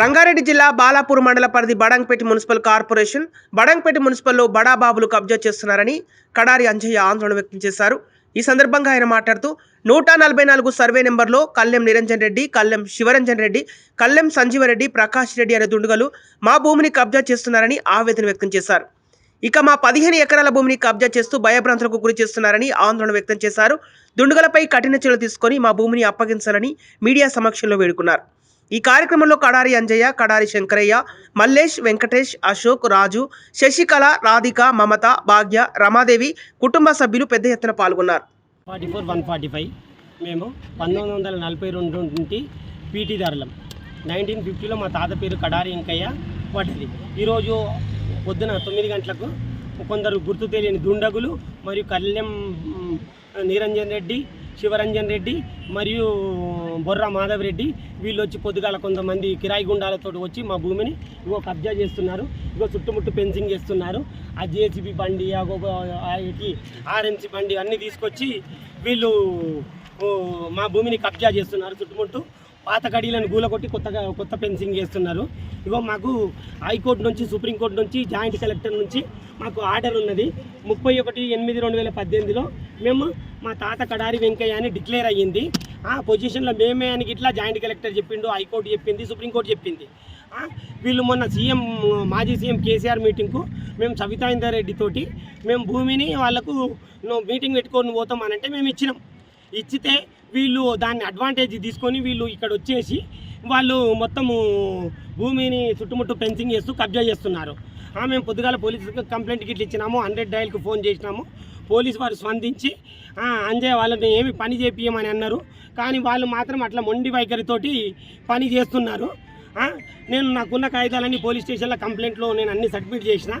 రంగారెడ్డి జిల్లా బాలాపూర్ మండల పరిధి బడంగపేట మున్సిపల్ కార్పొరేషన్ బడంగపేట మున్సిపల్లో బడాబాబులు కబ్జా చేస్తున్నారని కడారి అంజయ్య ఆందోళన వ్యక్తం చేశారు. ఈ సందర్భంగా ఆయన మాట్లాడుతూ నూట నలభై నాలుగు సర్వే నెంబర్లో కల్లెం నిరంజన్ రెడ్డి కల్లెం శివరంజన్ రెడ్డి కల్లెం సంజీవరెడ్డి ప్రకాష్ రెడ్డి అనే దుండగలు మా భూమిని కబ్జా చేస్తున్నారని ఆవేదన వ్యక్తం చేశారు. ఇక మా పదిహేను ఎకరాల భూమిని కబ్జా చేస్తూ భయభ్రాంతులకు గురి చేస్తున్నారని ఆందోళన వ్యక్తం చేశారు. దుండగలపై కఠిన చర్యలు తీసుకొని మా భూమిని అప్పగించాలని మీడియా సమక్షంలో వేడుకున్నారు. ఈ కార్యక్రమంలో కడారి అంజయ్య కడారి శంకరయ్య మల్లేష్ వెంకటేష్ అశోక్ రాజు శశికళ రాధిక మమత భాగ్య రమాదేవి కుటుంబ సభ్యులు పెద్ద ఎత్తున పాల్గొన్నారు. Forty four one forty five. మేము పంతొమ్మిది వందల నలభై రెండు నుండి పీటీదారులం నైన్టీన్ ఫిఫ్టీలో మా తాత పేరు కడారి వెంకయ్య వాటిది. ఈరోజు పొద్దున తొమ్మిది గంటలకు కొందరు గుర్తు తెలియని దుండగులు మరియు కళ్యాణ్ నిరంజన్ రెడ్డి శివరంజన్ రెడ్డి మరియు బొర్రా మాధవ్ రెడ్డి. వీళ్ళు వచ్చి పొద్దుగాల కొంతమంది కిరాయి గుండాలతో వచ్చి మా భూమిని ఇగో కబ్జా చేస్తున్నారు. ఇగో చుట్టుముట్టు ఫెన్సింగ్ చేస్తున్నారు. ఆ జేసీబీ బండి ఆ ఆర్ఎన్సీ బండి అన్నీ తీసుకొచ్చి వీళ్ళు మా భూమిని కబ్జా చేస్తున్నారు చుట్టుముట్టు. పాత కడీలను గూలకొట్టి కొత్తగా కొత్త ఫెన్సింగ్ చేస్తున్నారు. ఇగో మాకు హైకోర్టు నుంచి సుప్రీంకోర్టు నుంచి జాయింట్ కలెక్టర్ నుంచి మాకు ఆర్డర్ ఉన్నది. ముప్పై ఒకటి ఎనిమిది రెండు వేల పద్దెనిమిదిలో మేము మా తాత కడారి వెంకయ్య అని డిక్లేర్ అయ్యింది. ఆ పొజిషన్లో మేమే అని ఇట్లా జాయింట్ కలెక్టర్ చెప్పిండు హైకోర్టు చెప్పింది సుప్రీంకోర్టు చెప్పింది. వీళ్ళు మొన్న సీఎం మాజీ సీఎం కేసీఆర్ మీటింగ్కు మేము సవితాయిందర్ రెడ్డితోటి మేము భూమిని వాళ్ళకు మీటింగ్ పెట్టుకొని పోతాం అని అంటే మేము ఇచ్చినాం. ఇచ్చితే వీళ్ళు దాన్ని అడ్వాంటేజ్ తీసుకొని వీళ్ళు ఇక్కడ వచ్చేసి వాళ్ళు మొత్తము భూమిని చుట్టుముట్టు ఫెన్సింగ్ చేస్తూ కబ్జా చేస్తున్నారు. మేము పొద్దుగాల పోలీసులకు కంప్లైంట్ గిట్ల ఇచ్చినాము హండ్రెడ్ డైల్కి ఫోన్ చేసినాము. పోలీసు వారు స్పందించి "ఆ, అంజయ్ వాళ్ళని ఏమి పని చేపియమని అన్నారు. కానీ వాళ్ళు మాత్రం అట్లా మొండి వైఖరితోటి పని చేస్తున్నారు. నేను నాకున్న కాగితాలన్నీ పోలీస్ స్టేషన్లో కంప్లైంట్లో నేను అన్ని సబ్మిట్ చేసిన.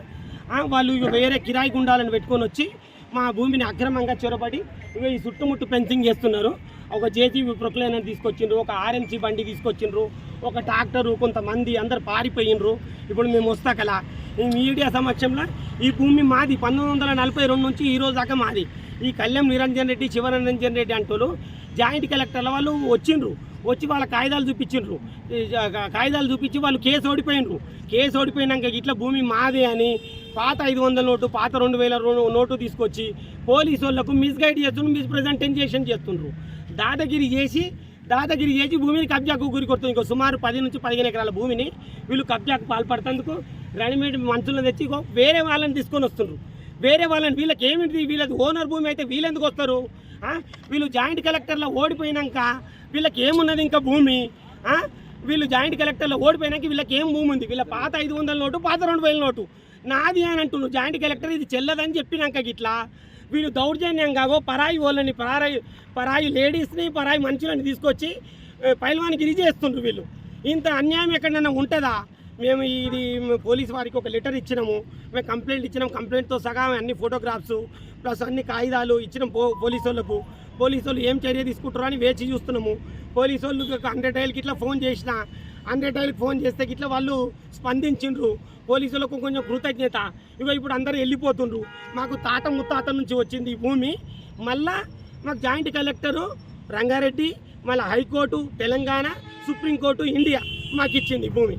వాళ్ళు ఇక వేరే కిరాయి గుండాలను పెట్టుకొని వచ్చి మా భూమిని అక్రమంగా చొరబడి ఈ చుట్టుముట్టు పెన్సింగ్ చేస్తున్నారు. ఒక జేసీబీ ప్రొక్లైనర్ తీసుకొచ్చిండ్రు ఒక ఆర్ఎంసీ బండి తీసుకొచ్చిండ్రు ఒక ట్రాక్టరు కొంతమంది అందరు పారిపోయినరు ఇప్పుడు మేము వస్తా కదా ఈ మీడియా సమక్షంలో ఈ భూమి మాది పంతొమ్మిది వందల నలభై రెండు నుంచి ఈ రోజు దాకా మాది. ఈ కళ్యాణ్ నిరంజన్ రెడ్డి శివరంజన్ రెడ్డి అంటూ జాయింట్ కలెక్టర్ల వాళ్ళు వచ్చిండ్రు. వచ్చి వాళ్ళ కాగితాలు చూపించిండ్రు. కాగితాలు చూపించి వాళ్ళు కేసు ఓడిపోయినరు కేసు ఓడిపోయినాక ఇట్లా భూమి మాదే అని పాత ఐదు వందల నోటు పాత రెండు వేల నోటు తీసుకొచ్చి పోలీసు వాళ్ళకు మిస్గైడ్ చేస్తుండ్రు మిస్ ప్రజెంటేషన్ చేస్తుండ్రు. దాదాగిరి చేసి దాదాగిరి చేసి భూమిని కబ్జాకు గురి కొడుతుంది. ఇంకో సుమారు పది నుంచి పదిహేను ఎకరాల భూమిని వీళ్ళు కబ్జాకు పాల్పడుతందుకు రెడీమేడ్ మంచులను తెచ్చి వేరే వాళ్ళని తీసుకొని వస్తుండ్రు. వేరే వాళ్ళని వీళ్ళకి ఏమిటి వీళ్ళది ఓనర్ భూమి అయితే వీళ్ళెందుకు వస్తారు? వీళ్ళు జాయింట్ కలెక్టర్లో ఓడిపోయినాక వీళ్ళకి ఏమున్నది ఇంకా భూమి? వీళ్ళు జాయింట్ కలెక్టర్లో ఓడిపోయినాక వీళ్ళకి ఏం భూమి ఉంది? వీళ్ళ పాత ఐదు వందల నోటు పాత రెండు వేల నోటు. నాది అని అంటున్నాడు జాయింట్ కలెక్టర్ ఇది చెల్లదని చెప్పినాక గిట్లా. వీళ్ళు దౌర్జన్యం కాగో పరాయి వాళ్ళని పరాయి పరాయి లేడీస్ని పరాయి మనుషులని తీసుకొచ్చి పైల్వానికి ఇది చేస్తుండ్రు వీళ్ళు. ఇంత అన్యాయం ఎక్కడైనా ఉంటుందా? మేము ఇది పోలీస్ వారికి ఒక లెటర్ ఇచ్చినాము. మేము కంప్లైంట్ ఇచ్చినాం. కంప్లైంట్తో సగం అన్ని ఫోటోగ్రాఫ్స్ ప్లస్ అన్ని కాగితాలు ఇచ్చినాం పో పోలీసు వాళ్ళకు పోలీసు వాళ్ళు ఏం చర్య తీసుకుంటారో అని వేచి చూస్తున్నాము. పోలీసు వాళ్ళు హండ్రెడ్ డైల్కి ఇట్లా ఫోన్ చేసినా హండ్రెడ్ డైల్కి ఫోన్ చేస్తే ఇట్లా వాళ్ళు స్పందించిండ్రు. పోలీసులకు కొంచెం కృతజ్ఞత. ఇక ఇప్పుడు అందరూ వెళ్ళిపోతుండ్రు. మాకు తాత ముత్తాత నుంచి వచ్చింది ఈ భూమి. మళ్ళా మాకు జాయింట్ కలెక్టరు రంగారెడ్డి మళ్ళీ హైకోర్టు తెలంగాణ సుప్రీంకోర్టు ఇండియా మాకు ఇచ్చింది భూమి.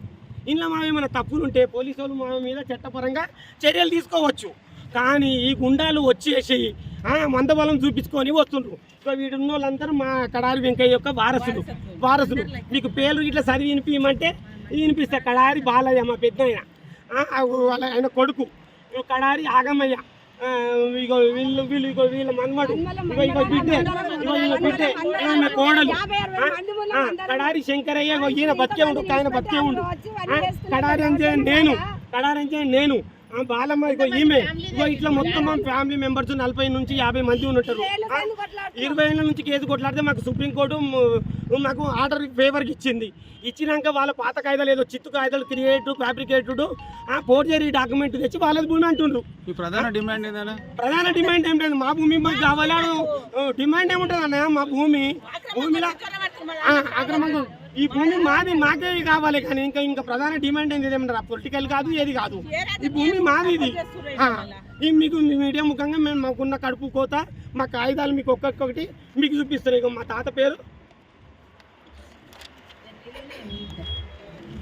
ఇంట్లో మా ఏమైనా తప్పులుంటే పోలీసు వాళ్ళు మా మీద చట్టపరంగా చర్యలు తీసుకోవచ్చు. కానీ ఈ గుండాలు వచ్చేసి మందబలం చూపించుకొని వస్తుండ్రు. సో వీడున్న వాళ్ళందరూ మా కడారి వెంకయ్య యొక్క వారసులు. వారసులు. మీకు పేర్లు ఇట్లా చదివి వినిపించమంటే వినిపిస్తా. కడారి బాలయ్య మా పెద్ద ఆయన వాళ్ళ ఆయన కొడుకు. కడారి ఆగమయ్య. ఇగో వీళ్ళు వీళ్ళు ఇగో వీళ్ళ మన్మడు. ఇగో ఇగో బిడ్డే. ఇగో వీళ్ళ బిడ్డే. ఈయన కోడలు. కడారి శంకరయ్య ఇగో ఈయన బతికే ఉండు ఆయన బతికే ఉండు. కడారి అంటే నేను. కడారి అంటే నేను. బాలమ్మ ఇగో ఈమె. ఇగో ఇట్లా మొత్తం మా ఫ్యామిలీ మెంబర్స్ నలభై నుంచి యాభై మంది ఉంటారు ఆ, ఇరవై ఏళ్ళ నుంచి కేసు కొట్లాడితే మాకు సుప్రీంకోర్టు మాకు ఆర్డర్ ఫేవర్కి ఇచ్చింది. ఇచ్చినాక వాళ్ళ పాత కాయిదాలు ఏదో చిత్తు కాయిదాలు క్రియేట్ ఫ్యాబ్రికేటెడ్ ఆ ఫోర్జరీ డాక్యుమెంట్ తెచ్చి వాళ్ళది భూమి అంటుండ్రు. మీ ప్రధాన డిమాండ్ ఏంటన్నా ప్రధాన డిమాండ్ ఏం లేదు. మా భూమి మాకు కావాలి. డిమాండ్ ఏముంటుంది అన్న మా భూమి? భూమిలో ఆ, అక్రమంగా ఈ భూమి మాది మాకే కావాలి కానీ ఇంకా ఇంకా ప్రధాన డిమాండ్ ఏంది ఏమంటారు? పొలిటికల్ కాదు ఏది కాదు. ఈ భూమి మాది ఇది. ఈ మీకు మీడియా ముఖంగా మేము మాకున్న కడుపు కోత మా కాగితాలు మీకు ఒక్కొక్కటి మీకు చూపిస్తారు. ఇక మా తాత పేరు.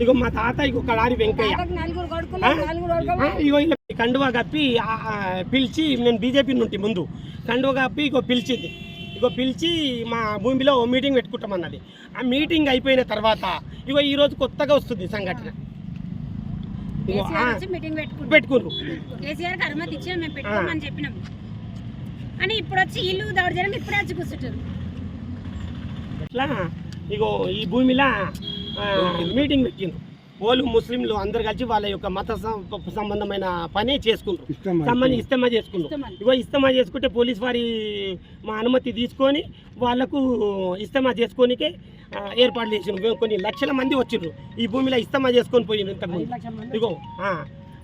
ఇగో మా తాత ఇగో కడారి వెంకయ్య. ఇగో ఇలా కండువా కప్పి పిలిచి నేను బీజేపీ నుండి ముందు. కండువా కప్పి ఇగో పిలిచింది. ఇగో పిలిచి మా భూమిలో ఓ మీటింగ్ పెట్టుకుంటామన్నది. ఆ మీటింగ్ అయిపోయిన తర్వాత ఇగో ఈ రోజు కొత్తగా వస్తుంది సంఘటన. పెట్టుకున్నారు కేసీఆర్కి అనుమతి ఇచ్చాం మేము పెట్టుకోమని చెప్పినాం. అని ఇప్పుడు వచ్చి ఇల్లు దౌర్జన్యం ఇప్పుడే వచ్చి కూర్చుంటారు. ఎట్లా? ఇగో ఈ భూమిలో మీటింగ్ పెట్టిండ్రు. వాళ్ళు ముస్లింలు అందరు కలిసి వాళ్ళ యొక్క మత సం- సంబంధమైన పని చేసుకుంటారు. సంబంధం ఇస్తమా చేసుకుంటారు. ఇగో ఇస్తమా చేసుకుంటే పోలీస్ వారి మా అనుమతి తీసుకొని వాళ్ళకు ఇస్తమా చేసుకోనికే ఏర్పాట్లు చేసిండ్రు. కొన్ని లక్షల మంది వచ్చిండ్రు ఈ భూమిలో ఇస్తమా చేసుకొని పోయిండ్రు ఇంతకుముందు. ఇగో ఆ,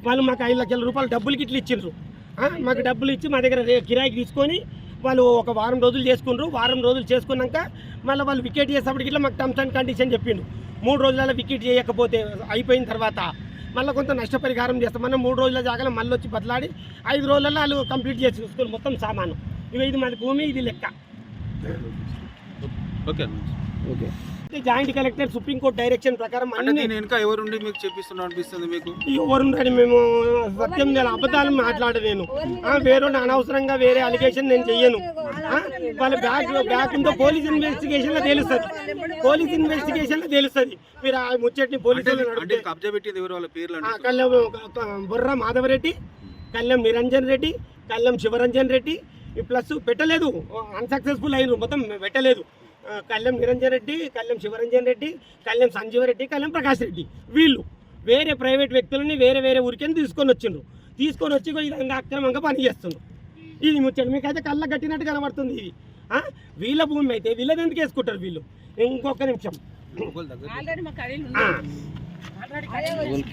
వాళ్ళు మాకు ఐదు లక్షల రూపాయలు డబ్బులకి ఇట్లా ఇచ్చిండ్రు. ఆ, మాకు డబ్బులు ఇచ్చి మా దగ్గర కిరాయికి తీసుకొని వాళ్ళు ఒక వారం రోజులు చేసుకుండ్రు. వారం రోజులు చేసుకున్నాక మళ్ళీ వాళ్ళు వికెట్ చేసేప్పటికి ఇట్లా మాకు టర్మ్స్ అండ్ కండిషన్ చెప్పిండు మూడు రోజులలో వికెట్ చేయకపోతే అయిపోయిన తర్వాత మళ్ళీ కొంత నష్టపరిహారం చేస్తామన్న మూడు రోజుల జాగాలో మళ్ళీ వచ్చి బదలాడి ఐదు రోజులలో వాళ్ళు కంప్లీట్ చేసి స్కూల్ మొత్తం సామాను. ఇవి ఇది మన భూమి ఇది లెక్క. Okay. Joint collector supreme court direction ప్రకారం అంటే అన్ని నేను వెనుక ఎవరుండి మీకు చెప్పిస్తున్నా అనిపిస్తుంది మీకు? ఎవరున్నాడు మేము. సత్యం నేను అబద్ధాలు మాట్లాడ నేను. ఆ, వేరే అనవసరంగా వేరే అలిగేషన్ నేను చెయ్యను. వాళ్ళ బ్యాక్ బ్యాక్ ఉందో పోలీస్ ఇన్వెస్టిగేషన్లో తెలుస్తుంది. పోలీస్ ఇన్వెస్టిగేషన్లో తెలుస్తుంది. మీరు ఆ ముచ్చట్ని పోలీసు అంటే వాళ్ళు అంటే కబ్జా పెట్టింది ఎవరు? వాళ్ళ పేర్లు కళ్యాణ్ బొర్ర మాధవరెడ్డి కళ్యాణ్ నిరంజన్ రెడ్డి కళ్యాణ్ శివరంజన్ రెడ్డి ప్లస్ పెట్టలేదు. అన్సక్సెస్ఫుల్ అయినారు మొత్తం పెట్టలేదు. కళ్యాణ్ నిరంజన్ రెడ్డి కళ్యాణ్ శివరంజన్ రెడ్డి కళ్యాణ్ సంజీవ రెడ్డి కళ్యాణ్ ప్రకాష్ రెడ్డి. వీళ్ళు వేరే ప్రైవేట్ వ్యక్తులని వేరే వేరే ఊరికని తీసుకొని వచ్చిండ్రు తీసుకొని వచ్చి విధంగా అక్రమంగా పని చేస్తుండ్రు. ఇది ముచ్చట మీకైతే కళ్ళ కట్టినట్టు కనబడుతుంది ఇది. ఆ? వీళ్ళ భూమి అయితే వీళ్ళని ఎందుకు వేసుకుంటారు వీళ్ళు? ఇంకొక నిమిషం.